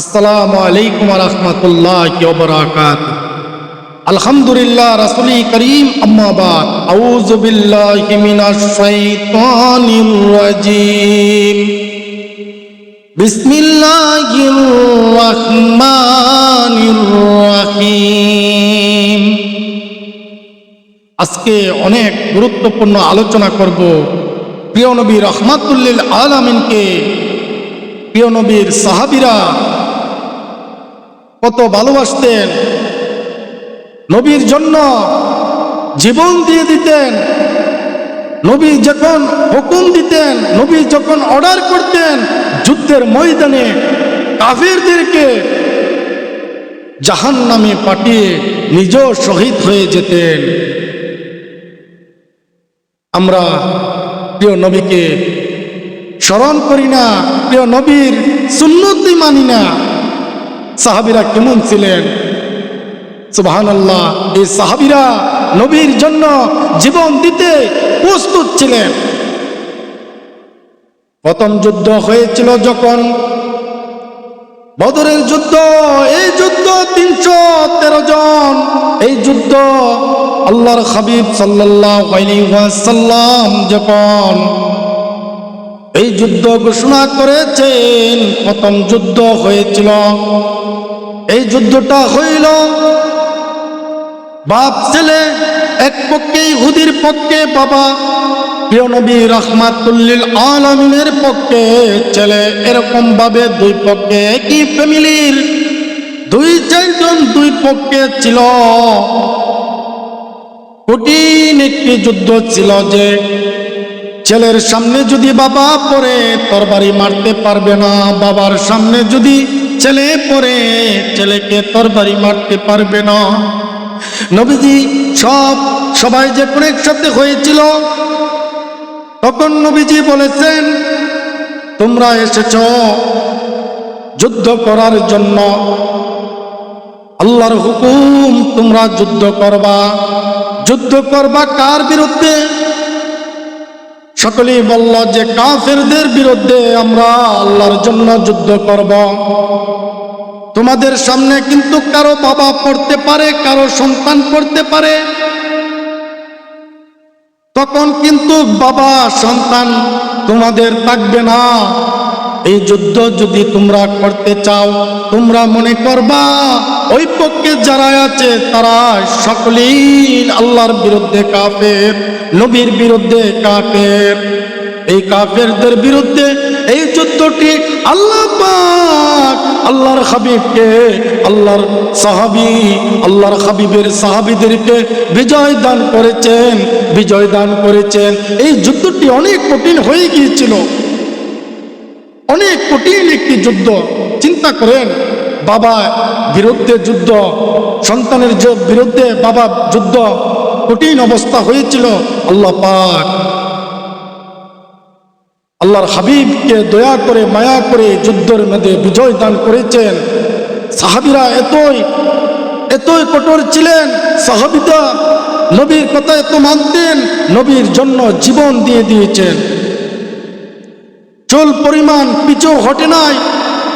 আসসালামু আলাইকুম রহমতুল্লাহ বরাকাত আলহামদুলিল্লাহ, রাসুলি করিম আম্মাবাদ আউযু বিল্লাহি মিনাশ শাইতানির রাজিম। বিসমিল্লাহির রহমানির রহিম। আজকে অনেক গুরুত্বপূর্ণ আলোচনা করব। প্রিয় নবী রহমাতুল্লিল আলামিনকে। প্রিয় নবীর সাহাবিরা কত ভালোবাসতেন। নবীর জন্য জীবন দিয়ে দিতেন। নবী যখন হুকুম দিতেন, নবী যখন অর্ডার করতেন, যুদ্ধের ময়দানে কাফিরদেরকে জাহান নামে পাঠিয়ে নিজেও শহীদ হয়ে যেতেন। আমরা প্রিয় নবীকে স্মরণ করি না, প্রিয় নবীর সুন্নতি মানি না। সাহাবিরা কেমন ছিলেন? আল্লাহ এই সাহাবিরা নবীর জন্য জীবন দিতে প্রস্তুত ছিলেন। প্রথম যুদ্ধ হয়েছিল যখন বদরের যুদ্ধ, এই যুদ্ধ তিনশো তেরো জন, এই যুদ্ধ আল্লাহর হাবিব সাল্লাম যখন এই যুদ্ধ ঘোষণা করেছেন, প্রথম যুদ্ধ হয়েছিল এই যুদ্ধটা হইল বাপ ছেলে এক পক্ষে হুদির পক্ষে, বাবা প্রিয় নবী রহমাতুল্লিল আলমিনের পক্ষে ছেলে। এরকম ভাবে দুই পক্ষে একই ফ্যামিলির দুই চারজন দুই পক্ষে ছিল। কঠিন একটি যুদ্ধ ছিল যে ছেলের সামনে যদি বাবা পড়ে, তরবারি মারতে পারবে না। বাবার সামনে যদি ছেলে পরে ছেলেকে তরবারি মারতে পারবে না। নবীজি সব, সবাই যে কোনো একসাথে হয়েছিল, তখন নবীজি বলেছেন, তোমরা এসেছ যুদ্ধ করার জন্য। আল্লাহর হুকুম, তোমরা যুদ্ধ করবা। যুদ্ধ করবা কার বিরুদ্ধে? সকলেই বলল যে কাফেরদের বিরুদ্ধে আমরা আল্লাহর জন্য যুদ্ধ করব। তোমাদের সামনে কিন্তু কারও বাবা পড়তে পারে, কারও সন্তান পড়তে পারে। তখন কিন্তু বাবা, সন্তান তোমাদের থাকবে না। এই যুদ্ধ যদি তোমরা করতে চাও, তোমরা মনে করবা, ওই পক্ষে যারা আছে, তারা সকলেই আল্লাহর বিরুদ্ধে কাফের, নবীর বিরুদ্ধে কাফের। এই কাফেরদের বিরুদ্ধে এই যুদ্ধটি আল্লাহ আল্লাহর হাবিবকে, আল্লাহর সাহাবি, আল্লাহর হাবিবের সাহাবিদেরকে বিজয় দান করেছেন, বিজয় দান করেছেন। এই যুদ্ধটি অনেক কঠিন হয়ে গিয়েছিল। অনেক কঠিন একটি যুদ্ধ। চিন্তা করেন, বাবা বিরুদ্ধে যুদ্ধ, সন্তানের বিরুদ্ধে বাবা যুদ্ধ, কঠিন অবস্থা হয়েছিল আল্লাহ পাক। আল্লাহর হাবিবকে দয়া করে, মায়া করে যুদ্ধের মধ্যে বিজয় দান করেছেন। সাহাবিরা এতই এতই কঠোর ছিলেন সাহাবিদা নবীর কথা এত মানতেন, নবীর জন্য জীবন দিয়ে দিয়েছেন। চুল পরিমাণ পিছু হটে নাই।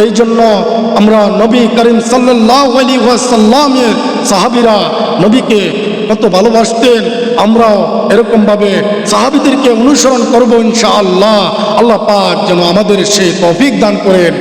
এই জন্য আমরা নবী করিম সাল্লাহ সাল্লামের সাহাবিরা নবীকে কত ভালোবাসতেন, আমরাও এরকমভাবে সাহাবিদেরকে অনুসরণ করব ইনশাআল্লাহ। আল্লাহ পাক যেন আমাদের সেই তফিক দান করেন।